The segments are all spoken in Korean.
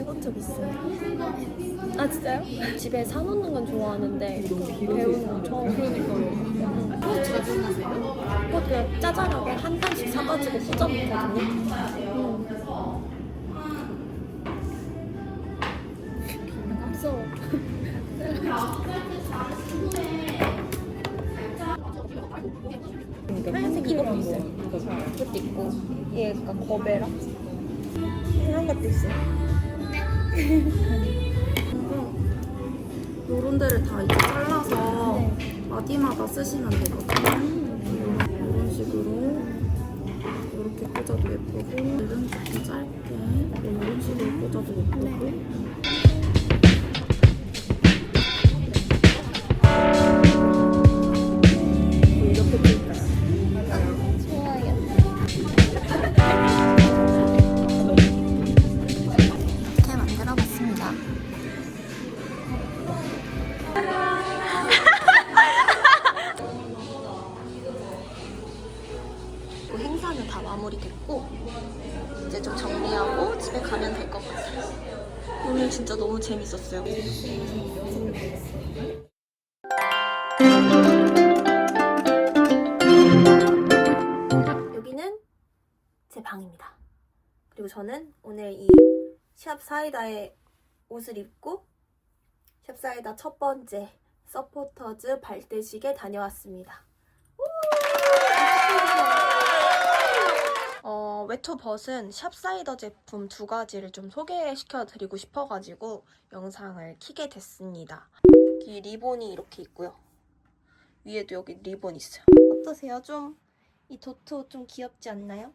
해본 적 있어요? 아 진짜요? 집에 사놓는 건 좋아하는데 배우는 건 처음 그러니까요 꽃 자주 사세요? 꽃 그냥 짜잘하게 한 단씩 사가지고 꽂아놓거든요 음. 무서워 하얀색 이것도 있어요 이것도 있고 얘 약간 거베라 이런 것도 있어요 요런 데를 다 이제 잘라서 네. 마디마다 쓰시면 되거든요. 이런 식으로 이렇게 꽂아도 예쁘고 이런 조금 짧게 이런 식으로 꽂아도 예쁘고 마무리됐고 이제 좀 정리하고 집에 가면 될 것 같아요. 오늘 진짜 너무 재밌었어요. 여기는 제 방입니다. 그리고 저는 오늘 이 샵 사이다의 옷을 입고 샵 사이다 첫 번째 서포터즈 발대식에 다녀왔습니다. 어, 웨토벗은 샵사이더 제품 두 가지를 좀 소개시켜 드리고 싶어가지고 영상을 키게 됐습니다. 이 리본이 이렇게 있고요. 위에도 여기 리본 있어요. 어떠세요? 좀 이 도트 옷 좀 귀엽지 않나요?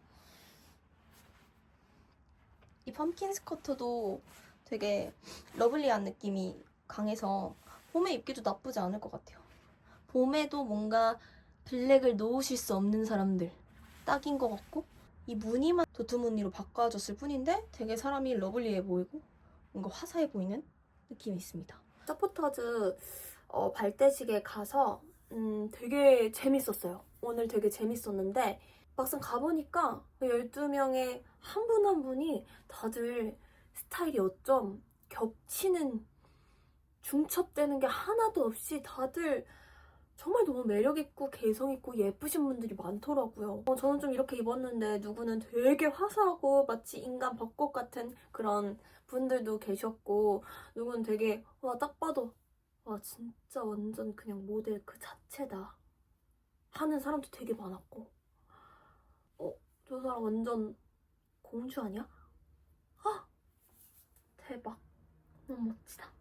이 펌킨 스커트도 되게 러블리한 느낌이 강해서 봄에 입기도 나쁘지 않을 것 같아요. 봄에도 뭔가 블랙을 놓으실 수 없는 사람들 딱인 것 같고 이 무늬만 도트 무늬로 바꿔줬을 뿐인데 되게 사람이 러블리해 보이고 뭔가 화사해 보이는 느낌이 있습니다. 서포터즈 어, 발대식에 가서 음, 되게 재밌었어요. 오늘 되게 재밌었는데 막상 가보니까 그 12명의 한 분 한 분이 다들 스타일이 어쩜 겹치는 중첩되는 게 하나도 없이 다들 정말 너무 매력있고 개성있고 예쁘신 분들이 많더라고요. 어, 저는 좀 이렇게 입었는데 누구는 되게 화사하고 마치 인간 벚꽃 같은 그런 분들도 계셨고 누구는 되게 와 딱 봐도 와 진짜 완전 그냥 모델 그 자체다 하는 사람도 되게 많았고 어? 저 사람 완전 공주 아니야? 아! 대박 너무 멋지다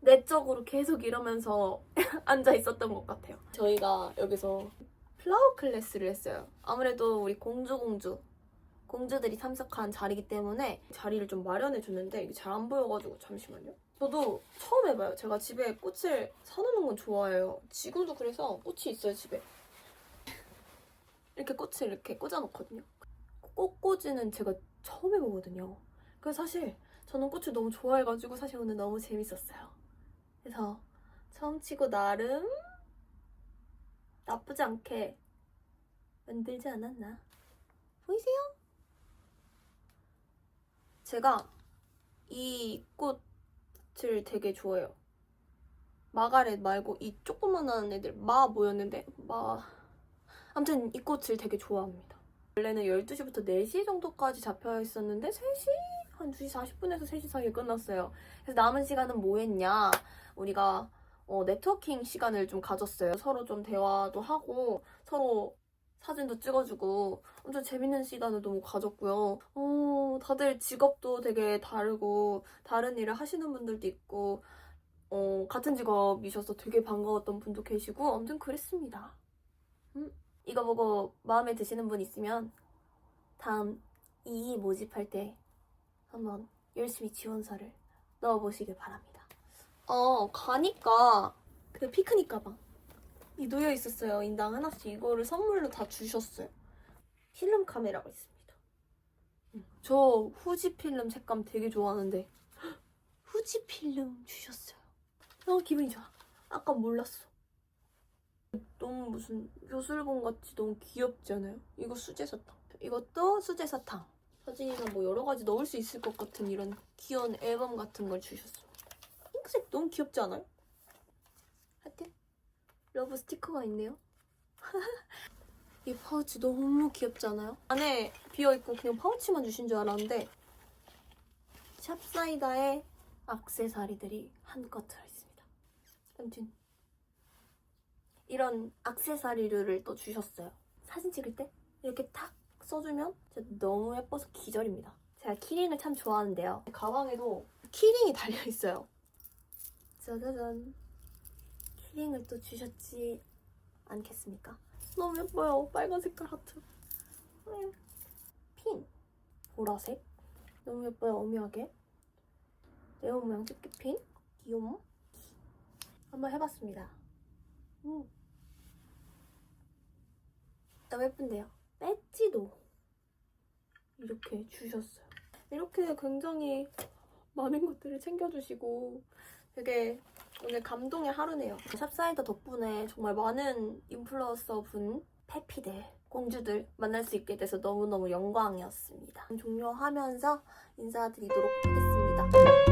내적으로 계속 이러면서 앉아 있었던 것 같아요. 저희가 여기서 플라워 클래스를 했어요. 아무래도 우리 공주 공주 공주들이 참석한 자리이기 때문에 자리를 좀 마련해 줬는데 이게 잘 안 보여가지고 잠시만요. 저도 처음 해봐요. 제가 집에 꽃을 사놓는 건 좋아해요. 지금도 그래서 꽃이 있어요 집에. 이렇게 꽃을 이렇게 꽂아놓거든요. 꽃 꽂이는 제가 처음 해보거든요. 그래서 사실 저는 꽃을 너무 좋아해가지고 사실 오늘 너무 재밌었어요. 그래서 처음 치고 나름 나쁘지 않게 만들지 않았나? 보이세요? 제가 이 꽃을 되게 좋아해요. 마가렛 말고 이 조그만한 애들 마 뭐였는데 마 아무튼 이 꽃을 되게 좋아합니다. 원래는 12시부터 4시 정도까지 잡혀 있었는데 3시 한 2시 40분에서 3시 사이에 끝났어요. 그래서 남은 시간은 뭐 했냐? 우리가 어, 네트워킹 시간을 좀 가졌어요. 서로 좀 대화도 하고 서로 사진도 찍어주고 엄청 재밌는 시간을 너무 가졌고요. 어, 다들 직업도 되게 다르고 다른 일을 하시는 분들도 있고 어, 같은 직업이셔서 되게 반가웠던 분도 계시고 아무튼 그랬습니다. 음, 이거 보고 마음에 드시는 분 있으면 다음 2기 모집할 때 한번 열심히 지원서를 넣어보시길 바랍니다. 어, 가니까 그 피크닉 가방 이 놓여 있었어요. 인당 하나씩 이거를 선물로 다 주셨어요. 필름 카메라가 있습니다. 음, 저 후지 필름 색감 되게 좋아하는데 헉, 후지 필름 주셨어요. 너무 기분이 좋아. 아까 몰랐어. 너무 무슨 요술봉 같이 너무 귀엽지 않아요? 이거 수제 사탕. 이것도 수제 사탕. 사진이나 뭐 여러 가지 넣을 수 있을 것 같은 이런 귀여운 앨범 같은 걸 주셨어요. 핑크색 너무 귀엽지 않아요? 하여튼 러브 스티커가 있네요. 이 파우치 너무 귀엽지 않아요? 안에 비어있고 그냥 파우치만 주신 줄 알았는데 샵사이다에 악세사리들이 한껏 들어있습니다. 아무튼 이런 악세사리류를 또 주셨어요. 사진 찍을 때 이렇게 탁 써주면 진짜 너무 예뻐서 기절입니다. 제가 키링을 참 좋아하는데요. 가방에도 키링이 달려있어요. 짜자잔. 키링을 또 주셨지 않겠습니까? 너무 예뻐요. 빨간 색깔 하트. 음. 핀. 보라색. 너무 예뻐요. 오묘하게. 네온 모양 집게 핀. 귀여워. 한번 해봤습니다. 음. 너무 예쁜데요? 배지도 이렇게 주셨어요. 이렇게 굉장히 많은 것들을 챙겨주시고 되게 오늘 감동의 하루네요. 샵사이더 덕분에 정말 많은 인플루언서 분, 페피들, 공주들 만날 수 있게 돼서 너무너무 영광이었습니다. 종료하면서 인사드리도록 하겠습니다.